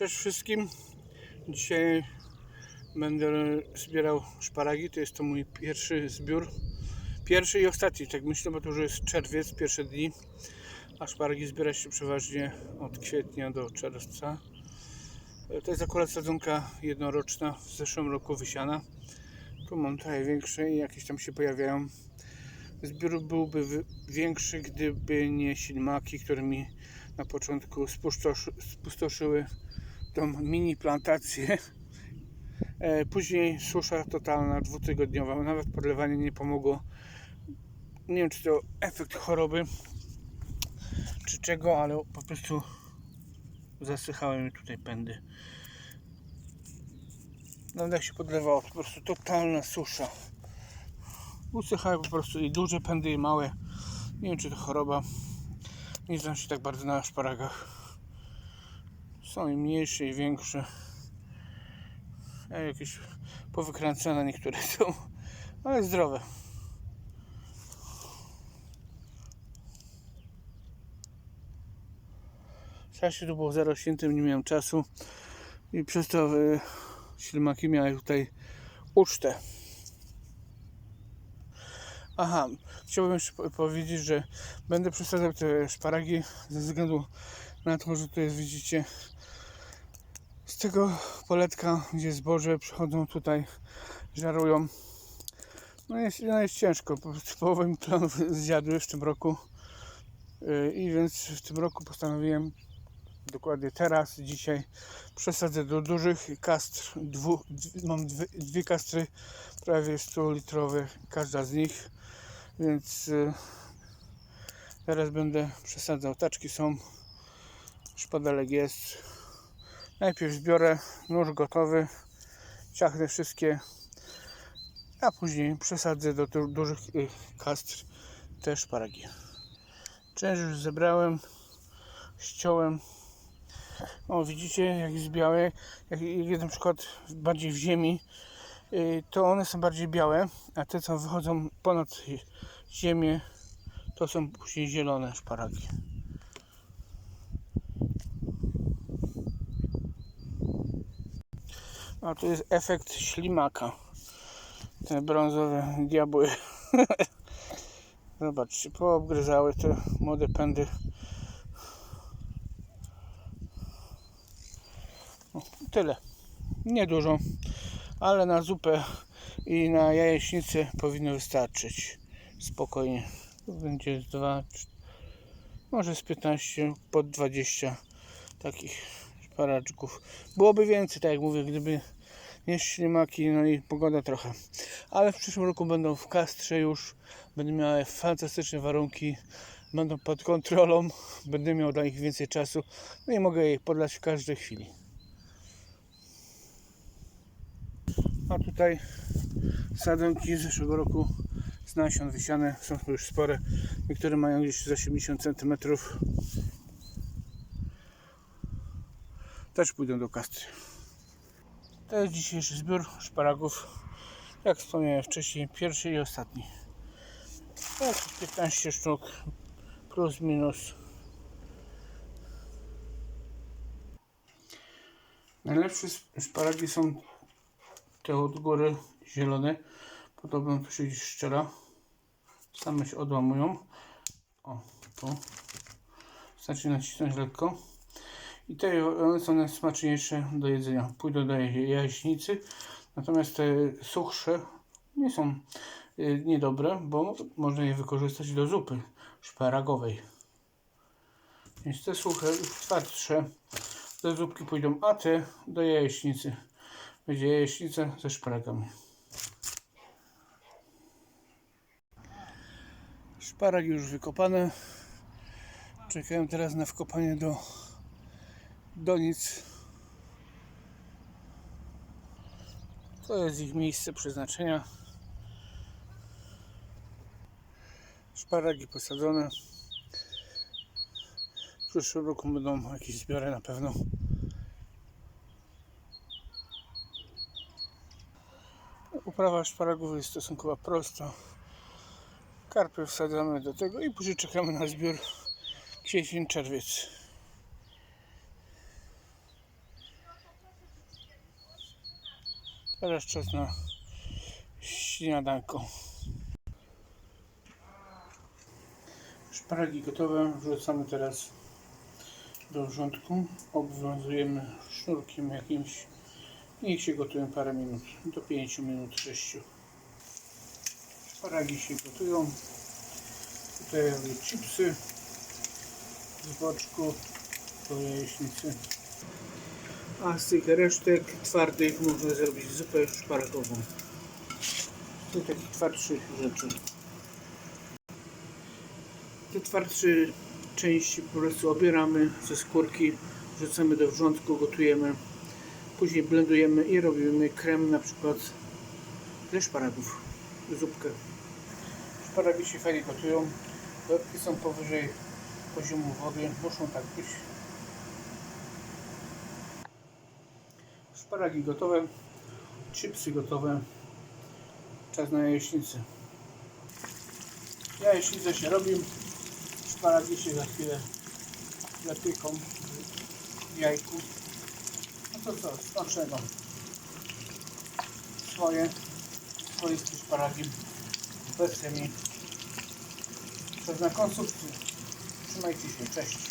Cześć wszystkim. Dzisiaj będę zbierał szparagi. To jest to mój pierwszy zbiór. Pierwszy i ostatni, tak myślę, bo to już jest czerwiec, pierwsze dni. A szparagi zbiera się przeważnie od kwietnia do czerwca. To jest akurat sadzonka jednoroczna, w zeszłym roku wysiana. Tu mam trochę większe i jakieś tam się pojawiają. Zbiór byłby większy, gdyby nie ślimaki, które mi na początku spustoszy, spustoszyły tą mini plantację. E, Później susza totalna, dwutygodniowa. Nawet podlewanie nie pomogło. Nie wiem, czy to efekt choroby, czy czego, ale po prostu zasychały mi tutaj pędy. Nawet jak się podlewało, po prostu totalna susza. Usychały po prostu i duże pędy, i małe. Nie wiem, czy to choroba. Nie znam się tak bardzo na szparagach. Są i mniejsze, i większe. Jakieś powykręcone niektóre są, ale zdrowe. Czasie tu było zarośniętym, nie miałem czasu i przez to y, ślimaki miały tutaj ucztę. Aha, chciałbym jeszcze po- powiedzieć, że będę przesadzał te szparagi ze względu na to, że tu widzicie, tego poletka, gdzie zboże przychodzą tutaj, żarują. No jest, no jest ciężko, po połowę mi planów zjadły w tym roku. Yy, I więc w tym roku postanowiłem dokładnie teraz, dzisiaj przesadzę do dużych kastr. Dwu, dw- mam dwie, dwie kastry prawie 100 litrowe, każda z nich. Więc y, teraz będę przesadzał. Taczki są, szpadelek jest. Najpierw zbiorę nóż gotowy, ciachnę wszystkie, a później przesadzę do du- dużych y, kastr te szparagi. Część już zebrałem, ściąłem. O, widzicie, jak jest białe. Jak jak na przykład bardziej w ziemi, y, to one są bardziej białe, a te, co wychodzą ponad ziemię, to są później zielone szparagi. A tu jest efekt ślimaka. Te brązowe diabły. Zobaczcie, poobgryzały te młode pędy. O, tyle. Niedużo, ale na zupę i na jajecznicę powinno wystarczyć. Spokojnie. Tu Będzie z dwa, trz- może z 15 pod 20 takich szparaczków. Byłoby więcej, tak jak mówię, gdyby nie ślimaki, no i pogoda trochę. Ale w przyszłym roku będą w Kastrze już, będą miały fantastyczne warunki, będą pod kontrolą, będę miał dla nich więcej czasu, no i mogę je podlać w każdej chwili. A tutaj sadzonki z zeszłego roku z nasion wysiane, są już spore, niektóre mają gdzieś za 70 cm. Też pójdą do kastry. To jest dzisiejszy zbiór szparagów. Jak wspomniałem wcześniej, pierwszy i ostatni. Jakieś 15 sztuk plus minus. Najlepsze szparagi są te od góry zielone. Podobno tu się gdzieś szczera. Same się odłamują. O, tu. Wystarczy nacisnąć lekko. I te one są najsmaczniejsze do jedzenia. Pójdą do jajecznicy. Natomiast te suchsze nie są y, niedobre, bo można je wykorzystać do zupy szparagowej. Więc te suche, twardsze do zupki pójdą, a te do jajecznicy. Będzie jajecznica ze szparagami. Szparagi już wykopane. Czekają teraz na wkopanie do donic. To jest ich miejsce przeznaczenia. Szparagi posadzone. W przyszłym roku będą jakieś zbiory na pewno. Uprawa szparagów jest stosunkowo prosta. Karpy wsadzamy do tego i później czekamy na zbiór kwiecień, Teraz czas na śniadanko. Szparagi gotowe. Wrzucamy teraz do wrzątku. Obwiązujemy sznurkiem jakimś. Niech się gotują parę minut. Do 5 minut, 6. Szparagi się gotują. Tutaj robię chipsy z boczku po jajecznicy. A z tych resztek twardych można zrobić zupę szparagową. To takich twardszych rzeczy. Te twardsze części po prostu obieramy ze skórki, wrzucamy do wrzątku, gotujemy. Później blendujemy i robimy krem na przykład ze szparagów. Zupkę. Szparagi się fajnie gotują. Dodatki są powyżej poziomu wody. Muszą tak być. Szparagi gotowe. Chipsy gotowe. Czas na jajecznicę. Jajecznica się robi. Szparagi się za chwilę zapieką w jajku. No to co, smacznego. Swoje, swoiste szparagi z wersjami. Czas na konsumpcję. Trzymajcie się, cześć.